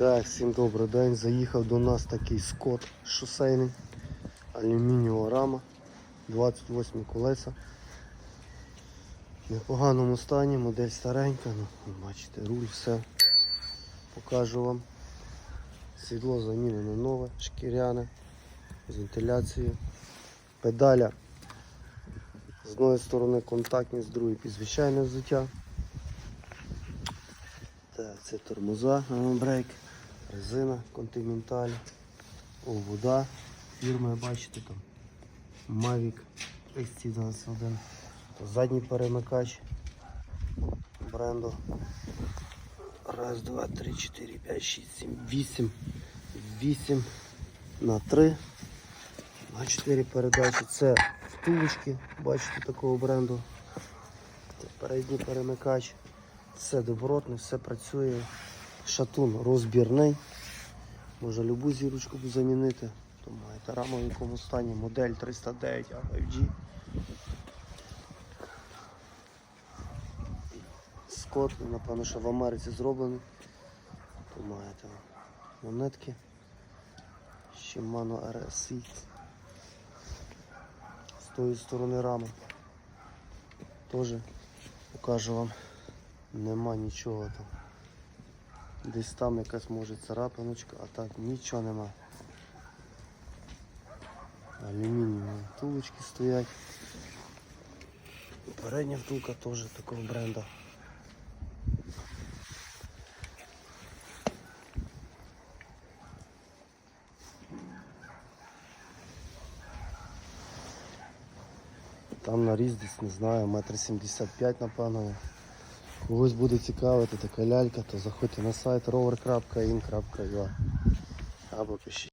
Так, всім добрий день. Заїхав до нас такий скот шосейний. Алюмінієва рама. 28 колеса. В непоганому стані, модель старенька, ну, бачите, руль, все. Покажу вам. Сідло замінено нове, шкіряне, з вентиляцією. Педаля з одної сторони контактні, з другої підзвичайне взуття. Так, це тормоза, брейк, резина континенталь, о, вода, фірми, бачите там, Mavic XT21, задній перемикач бренду. Раз, два, три, чотири, п'ять, шість, сім, вісім. Вісім на три. На чотири передачі. Це втулочки, бачите, такого бренду. Передній перемикач. Все добротне, все працює. Шатун розбірний. Може любу зірочку замінити. То маєте рама в якому стані, модель 309 AFG. Скот, напевно, що в Америці зроблений. То маєте монетки. Shimano RSI. З тої сторони рами. Теж покажу вам. Нема нічого там. Десь там якась може царапиночка, а так нічого нема. Алюмінієві втулочки стоять. Передня втулка теж такого бренда. Там наріз десь, не знаю, метр сімдесят п'ять, напевно. Когось буде цікавити така лялька, то заходьте на сайт rover.in.ua або пишіть.